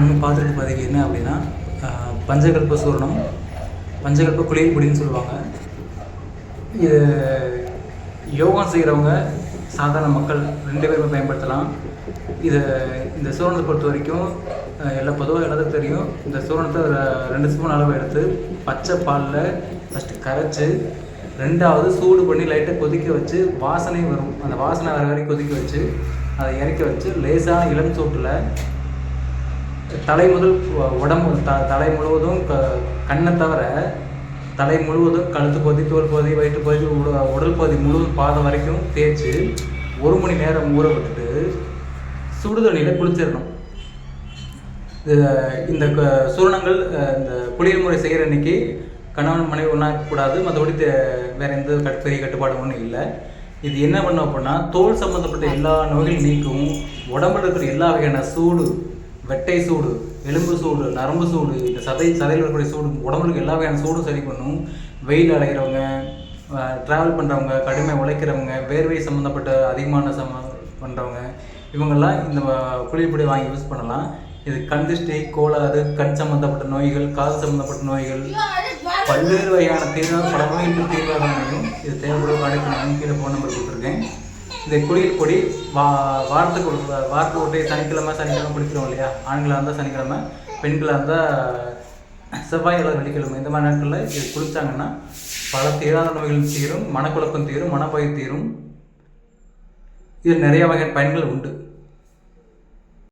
நம்ம பார்த்துருக்க பதிவு என்ன அப்படின்னா பஞ்சகல்ப சூரணம் பஞ்சகல்ப குளியல் பொடின்னு சொல்லுவாங்க. இது யோகம் செய்கிறவங்க சாதாரண மக்கள் ரெண்டு பேருமே பயன்படுத்தலாம். இது இந்த சூரணத்தை பொறுத்த வரைக்கும் எல்லா பொதுவாக எல்லாத்துக்கும் தெரியும். இந்த சூரணத்தை ஒரு ரெண்டு ஸ்பூன் அளவு எடுத்து பச்சை பாலில் ஃபஸ்ட்டு கரைச்சி ரெண்டாவது சூடு பண்ணி லைட்டாக கொதிக்க வச்சு வாசனை வரும். அந்த வாசனை வர வரைக்கும் கொதிக்க வச்சு அதை இறக்கி வச்சு லேசான இளம் சூட்டில் தலை முதல் உடம்பு த தலை முழுவதும் க கண்ணை தவிர தலை முழுவதும் கழுத்து பகுதி தோல் பகுதி வயிற்று பகுதி உட உடல் பகுதி முழுவதும் பாதம் வரைக்கும் தேய்ச்சி ஒரு மணி நேரம் ஊற விட்டுட்டு சுடுதண்ணியில் குளிச்சிடணும். இந்த க- சூரணங்கள் இந்த குளியல் முறை செய்கிற அன்னைக்கு கணவன் மனைவி ஒன்றா கூடாது. மற்றபடி வேறு எந்த கட் பெரிய கட்டுப்பாடும் ஒன்றும் இல்லை. இது என்ன பண்ணும் அப்படின்னா தோல் சம்மந்தப்பட்ட எல்லா நோய்கள் நீக்கும். உடம்புல இருக்கிற எல்லா வகையான சூடு வெட்டை சூடு எலும்பு சூடு நரம்பு சூடு இந்த சதை சதையில் இருக்கக்கூடிய சூடு உடம்புக்கு எல்லா வகையான சூடும் சரி பண்ணும். வெயில் அடைகிறவங்க ட்ராவல் பண்ணுறவங்க கடுமையாக உழைக்கிறவங்க வேர்வை சம்மந்தப்பட்ட அதிகமான சம பண்ணுறவங்க இவங்கெல்லாம் இந்த குளிர்பொடி வாங்கி யூஸ் பண்ணலாம். இது கண் திருஷ்டி கோளாறு கண் சம்மந்தப்பட்ட நோய்கள் கால் சம்மந்தப்பட்ட நோய்கள் பல்வேறு வகையான தீவிர பல நோய்கள் தீர்வாக அமையும் இது தேவைப்படும் அழைக்கணும் கீழே ஃபோன் நம்பர் கொடுத்துருக்கேன் இந்த குளியல் பொடி வா வாரத்துக்கு ஒரு வாரத்துக்கு ஒரு சனிக்கிழமை சனிக்கிழமை குளிக்கிறோம் இல்லையா? ஆண்களாக இருந்தால் சனிக்கிழமை பெண்களாக இருந்தால் செவ்வாய் அல்லது வெள்ளிக்கிழமை. இந்த மாதிரி நாட்களில் இது குளிச்சாங்கன்னா பல தீராத நோய்கள் தீரும் மனக்குழப்பம் தீரும் மனப்பயிர் தீரும். இது நிறைய வகையான பயன்கள் உண்டு.